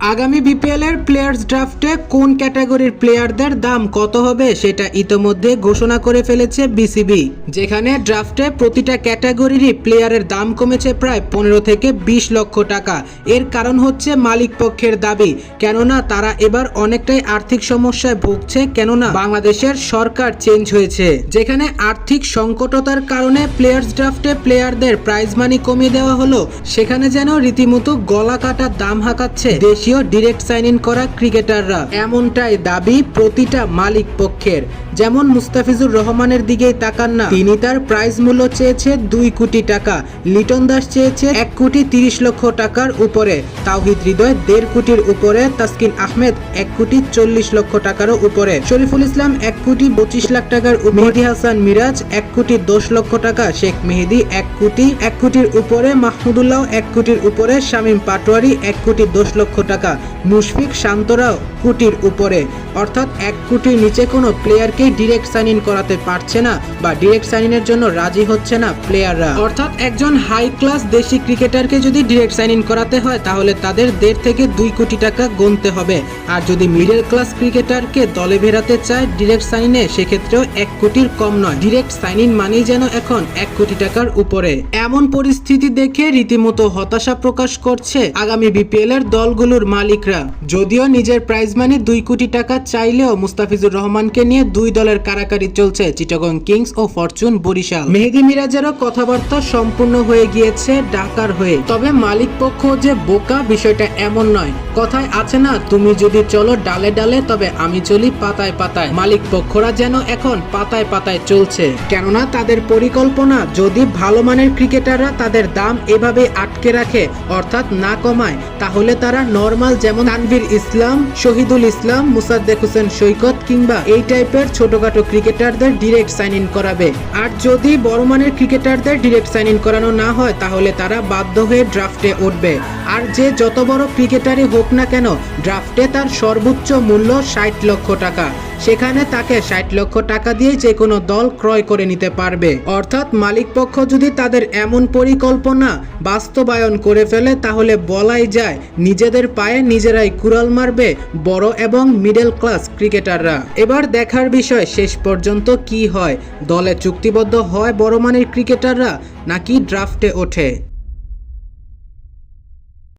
আগামী বিপিএল এর প্লেয়ার্স ড্রাফটে কোন ক্যাটাগরির প্লেয়ারদের দাম কত হবে সেটা ইতোমধ্যে ঘোষণা করে ফেলেছে বিসিবি যেখানে ড্রাফটে প্রতিটা ক্যাটাগরিরই প্লেয়ারের দাম কমেছে প্রায় পনেরো থেকে বিশ লক্ষ টাকা। এর কারণ হচ্ছে মালিক পক্ষের দাবি, কেননা তারা এবার অনেকটাই আর্থিক সমস্যায় ভুগছে, কেননা বাংলাদেশের সরকার চেঞ্জ হয়েছে, যেখানে আর্থিক সংকটতার কারণে প্লেয়ার্স ড্রাফটে প্লেয়ারদের প্রাইজ মানি কমিয়ে দেওয়া হলো, সেখানে যেন রীতিমতো গলা কাটা দাম হাঁকাচ্ছে দেশীয় ডিরেক্ট সাইন ইন করা ক্রিকেটাররা। এমনটাই দাবি প্রতিটা মালিক পক্ষের। যেমন মুস্তাফিজুর রহমানের দিকেই তাকান না, তিনি তার প্রাইজ মূল্য চেয়েছে দুই কোটি টাকা, লিটন দাস চেয়েছে এক কোটি তিরিশ লক্ষ টাকার উপরে, তাওহিদ হৃদয় দেড় কোটির উপরে, তাসকিন আহমেদ এক কোটি চল্লিশ লক্ষ টাকারও উপরে, শরীফুল ইসলাম এক কোটি পঁচিশ লাখ টাকার। মেহেদি হাসান মিরাজ এক কোটি দশ লক্ষ টাকা, শেখ মেহেদি এক কোটি এক কোটির উপরে, মাহমুদুল্লাহ এক কোটির উপরে, শামীম পাটোয়ারি এক কোটি দশ লক্ষ টাকা, মুশফিক শান্তরাও কোটির উপরে অর্থাৎ এক কোটির নিচে কোনো প্লেয়ারকেই ডিরেক্ট সাইন ইন করাতে পারছে না বা ডিরেক্ট সাইন ইনের জন্য রাজি হচ্ছে না প্লেয়াররা অর্থাৎ একজন হাই ক্লাস দেশি ক্রিকেটারকে যদি ডিরেক্ট সাইন ইন করাতে হয়, তাহলে তাদের দেড় থেকে দুই কোটি টাকা গুনতে হবে। আর যদি মিডল ক্লাস ক্রিকেটারকে দলে ভেরাতে চায় ডিরেক্ট সাইনে সেক্ষেত্রেও এক কোটির কম নয়। ডিরেক্ট সাইন ইন মানেই যেন এখন এক কোটি টাকার উপরে। এমন পরিস্থিতি দেখে রীতিমতো হতাশা প্রকাশ করছে আগামী বিপিএল এর দলগুলোর মালিকরা। যদিও নিজের প্রাইজ মানি দুই কোটি টাকা চাইলেও মুস্তাফিজুর রহমানকে নিয়ে দুই দলের কারাকারি চলছে চিটাগং কিংস ও ফরচুন বরিশাল। মেহেদি মিরাজেরও কথাবার্তা সম্পূর্ণ হয়ে গিয়েছে ডাকার হয়ে। তবে মালিক পক্ষ যে বোকা, বিষয়টা এমন নয়। কথায় আছে না, তুমি যদি চলো ডালে ডালে, তবে আমি চলি পাতায় পাতায়। মালিক পক্ষরা যেন এখন পাতায় পাতায় চলছে। কেননা তাদের পরিকল্পনা, যদি ভালো মানের ক্রিকেটাররা তাদের দাম এভাবে আটকে রাখে, অর্থাৎ না কমায়, তাহলে তারা নর্মাল যেমন তানভীর ইসলাম, শহীদুল ইসলাম, মুসাদ্দেক হোসেন সৈকত কিংবা এই টাইপের ছোটখাটো ক্রিকেটারদের ডিরেক্ট সাইন ইন করাবে। আর যদি বড় মানের ক্রিকেটারদের ডিরেক্ট সাইন ইন করানো না হয়, তাহলে তারা বাধ্য হয়ে ড্রাফটে উঠবে। আর যে যত বড় ক্রিকেটারই হোক না কেন ড্রাফটে তার সর্বোচ্চ মূল্য ষাট লক্ষ টাকা। সেখানে তাকে ষাট লক্ষ টাকা দিয়ে যে কোনো দল ক্রয় করে নিতে পারবে। অর্থাৎ মালিক পক্ষ যদি তাদের এমন পরিকল্পনা বাস্তবায়ন করে ফেলে, তাহলে বলাই যায় নিজেদের পায়ে নিজেরাই কুড়াল মারবে বড় এবং মিডল ক্লাস ক্রিকেটাররা। এবার দেখার বিষয়, শেষ পর্যন্ত কি হয়? দলে চুক্তিবদ্ধ হয় বড় মানের ক্রিকেটাররা নাকি ড্রাফটে ওঠে?